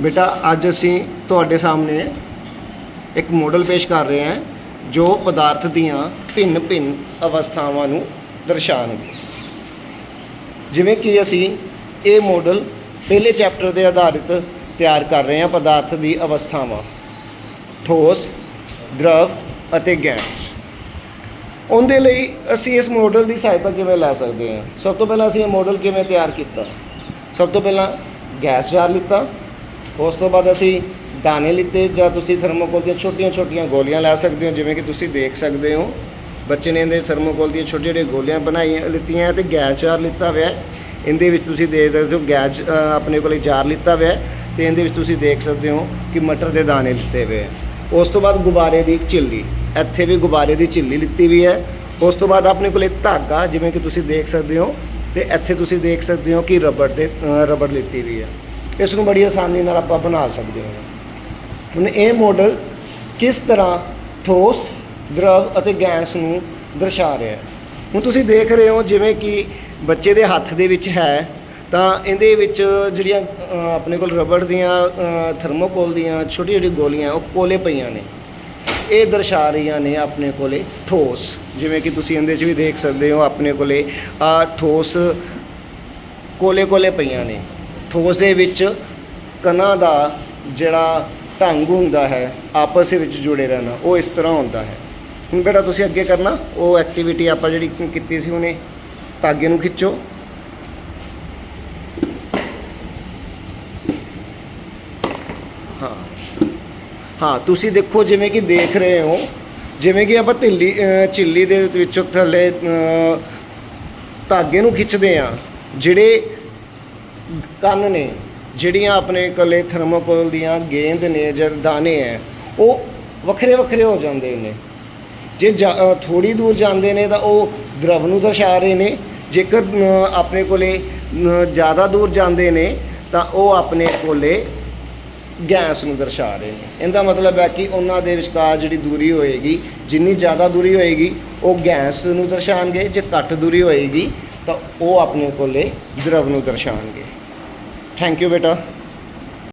ਬੇਟਾ, ਅੱਜ ਅਸੀਂ ਤੁਹਾਡੇ ਸਾਹਮਣੇ ਇੱਕ ਮਾਡਲ ਪੇਸ਼ ਕਰ ਰਹੇ ਹਾਂ, ਜੋ ਪਦਾਰਥ ਦੀਆਂ ਭਿੰਨ-ਭਿੰਨ ਅਵਸਥਾਵਾਂ ਨੂੰ ਦਰਸਾਉਣਗੇ ਜਿਵੇਂ ਕਿ ਅਸੀਂ ਇਹ ਮਾਡਲ ਪਹਿਲੇ ਚੈਪਟਰ ਦੇ ਆਧਾਰਿਤ ਤਿਆਰ ਕਰ ਰਹੇ ਹਾਂ ਪਦਾਰਥ ਦੀ ਅਵਸਥਾਵਾਂ। ਠੋਸ, ਦਰਵ ਅਤੇ ਗੈਸ। ਉਹਦੇ ਲਈ ਅਸੀਂ ਇਸ ਮਾਡਲ ਦੀ ਸਹਾਇਤਾ ਕਿਵੇਂ ਲੈ ਸਕਦੇ ਹਾਂ? ਸਭ ਤੋਂ ਪਹਿਲਾਂ ਅਸੀਂ ਇਹ ਮਾਡਲ ਕਿਵੇਂ ਤਿਆਰ ਕੀਤਾ? ਸਭ ਤੋਂ ਪਹਿਲਾਂ ਗੈਸ ਜਾਰ ਲਿੱਤਾ। ਉਸ ਤੋਂ ਬਾਅਦ ਅਸੀਂ ਦਾਣੇ ਲਿੱਤੇ ਜਾਂ ਤੁਸੀਂ ਥਰਮੋਕੋਲ ਦੀਆਂ ਛੋਟੀਆਂ-ਛੋਟੀਆਂ ਗੋਲੀਆਂ ਲੈ ਸਕਦੇ ਹੋ, ਜਿਵੇਂ ਕਿ ਤੁਸੀਂ ਦੇਖ ਸਕਦੇ ਹੋ। ਬੱਚੇ ਨੇ ਇਹਦੇ ਥਰਮੋਕੋਲ ਦੀਆਂ ਛੋਟੀਆਂ-ਛੋਟੀਆਂ ਗੋਲੀਆਂ ਬਣਾਈਆਂ, ਲਿੱਤੀਆਂ ਤੇ ਗੈਸ ਜਾਰ ਲਿੱਤਾ ਹੋਇਆ ਇਹਦੇ ਵਿੱਚ ਤੁਸੀਂ ਦੇਖ ਸਕਦੇ ਹੋ ਗੈਸ ਆਪਣੇ ਕੋਲੇ ਜਾਰ ਲਿੱਤਾ ਹੋਇਆ ਹੈ ਤੇ ਇਹਦੇ ਵਿੱਚ ਤੁਸੀਂ ਦੇਖ ਸਕਦੇ ਹੋ ਕਿ ਮਟਰ ਦੇ ਦਾਣੇ ਲਿੱਤੇ ਹੋਏ ਉਸ ਤੋਂ ਬਾਅਦ ਗੁਬਾਰੇ ਦੀ ਇੱਕ ਝਿੱਲੀ ਇੱਥੇ ਵੀ ਗੁਬਾਰੇ ਦੀ ਝਿੱਲੀ ਲਿੱਤੀ ਵੀ ਹੈ। ਉਸ ਤੋਂ ਬਾਅਦ ਆਪਣੇ ਕੋਲੇ ਧਾਗਾ, ਜਿਵੇਂ ਕਿ ਤੁਸੀਂ ਦੇਖ ਸਕਦੇ ਹੋ। ਤੇ ਇੱਥੇ ਤੁਸੀਂ ਦੇਖ ਸਕਦੇ ਹੋ ਕਿ ਰਬੜ ਦੇ ਰਬੜ ਲਿੱਤੀ ਵੀ ਹੈ। ਇਸ ਨੂੰ ਬੜੀ ਆਸਾਨੀ ਨਾਲ ਆਪਾਂ ਬਣਾ ਸਕਦੇ ਹਾਂ। ਹੁਣ ਇਹ ਮਾਡਲ ਕਿਸ ਤਰ੍ਹਾਂ ਠੋਸ, ਦਰਵ ਅਤੇ ਗੈਸ ਨੂੰ ਦਰਸਾ ਰਿਹਾ ਹੈ? ਹੁਣ ਤੁਸੀਂ ਦੇਖ ਰਹੇ ਹੋ ਜਿਵੇਂ ਕਿ ਬੱਚੇ ਦੇ ਹੱਥ ਦੇ ਵਿੱਚ ਹੈ। ਤਾਂ ਇਹਦੇ ਵਿੱਚ ਜਿਹੜੀਆਂ ਆਪਣੇ ਕੋਲ ਰਬੜ ਦੀਆਂ ਥਰਮੋਕੋਲ ਦੀਆਂ ਛੋਟੀ ਛੋਟੀ ਗੋਲੀਆਂ, ਉਹ ਕੋਲੇ ਪਈਆਂ ਨੇ। ਇਹ ਦਰਸਾ ਰਹੀਆਂ ਨੇ ਆਪਣੇ ਕੋਲੇ ਠੋਸ। ਜਿਵੇਂ ਕਿ ਤੁਸੀਂ ਇਹਦੇ 'ਚ ਵੀ ਦੇਖ ਸਕਦੇ ਹੋ, ਆਪਣੇ ਕੋਲੇ ਆ ਠੋਸ ਕੋਲੇ ਕੋਲੇ ਪਈਆਂ ਨੇ। ਠੋਸ ਦੇ ਵਿੱਚ ਕਣਾਂ ਦਾ ਜਿਹੜਾ ਢੰਗ ਹੁੰਦਾ ਹੈ, ਆਪਸ ਵਿੱਚ ਜੁੜੇ ਰਹਿਣਾ, ਉਹ ਇਸ ਤਰ੍ਹਾਂ ਹੁੰਦਾ ਹੈ। ਹੁਣ ਬੇਟਾ ਤੁਸੀਂ ਅੱਗੇ ਕਰਨਾ, ਉਹ ਐਕਟੀਵਿਟੀ ਆਪਾਂ ਜਿਹੜੀ ਕੀਤੀ ਸੀ ਉਹਨੇ, ਧਾਗੇ ਨੂੰ ਖਿੱਚੋ। ਹਾਂ। ਹਾਂ, ਤੁਸੀਂ ਦੇਖੋ ਜਿਵੇਂ ਕਿ ਦੇਖ ਰਹੇ ਹੋ, ਜਿਵੇਂ ਕਿ ਆਪਾਂ ਢਿੱਲੀ ਝਿੱਲੀ ਦੇ ਵਿੱਚੋਂ ਥੱਲੇ ਧਾਗੇ ਨੂੰ ਖਿੱਚਦੇ ਆ ਜਿਹੜੇ ਕੰਨ ਨੇ, ਜਿਹੜੀਆਂ ਆਪਣੇ ਕੋਲੇ ਥਰਮੋਕੋਲ ਦੀਆਂ ਗੇਂਦ ਨੇ ਜਾਂ ਦਾਣੇ ਹੈ ਉਹ ਵੱਖਰੇ ਵੱਖਰੇ ਹੋ ਜਾਂਦੇ ਨੇ। ਜੇ ਥੋੜੀ ਦੂਰ ਜਾਂਦੇ ਨੇ ਤਾਂ ਉਹ ਦਰਵ ਨੂੰ ਦਰਸਾ ਰਹੇ ਨੇ। ਜੇਕਰ ਆਪਣੇ ਕੋਲੇ ਜ਼ਿਆਦਾ ਦੂਰ ਜਾਂਦੇ ਨੇ ਤਾਂ ਉਹ ਆਪਣੇ ਕੋਲੇ ਗੈਸ ਨੂੰ ਦਰਸਾ ਰਹੇ ਨੇ। ਇਹਦਾ ਮਤਲਬ ਹੈ ਕਿ ਉਹਨਾਂ ਦੇ ਵਿਚਕਾਰ ਜਿਹੜੀ ਦੂਰੀ ਹੋਏਗੀ, ਜਿੰਨੀ ਜ਼ਿਆਦਾ ਦੂਰੀ ਹੋਏਗੀ, ਉਹ ਗੈਸ ਨੂੰ ਦਰਸਾਣਗੇ, ਜੇ ਘੱਟ ਦੂਰੀ ਹੋਏਗੀ, ਤਾਂ ਉਹ ਆਪਣੇ ਕੋਲੇ ਦਰਵ ਨੂੰ ਦਰਸਾਣਗੇ। ਥੈਂਕ ਯੂ ਬੇਟਾ।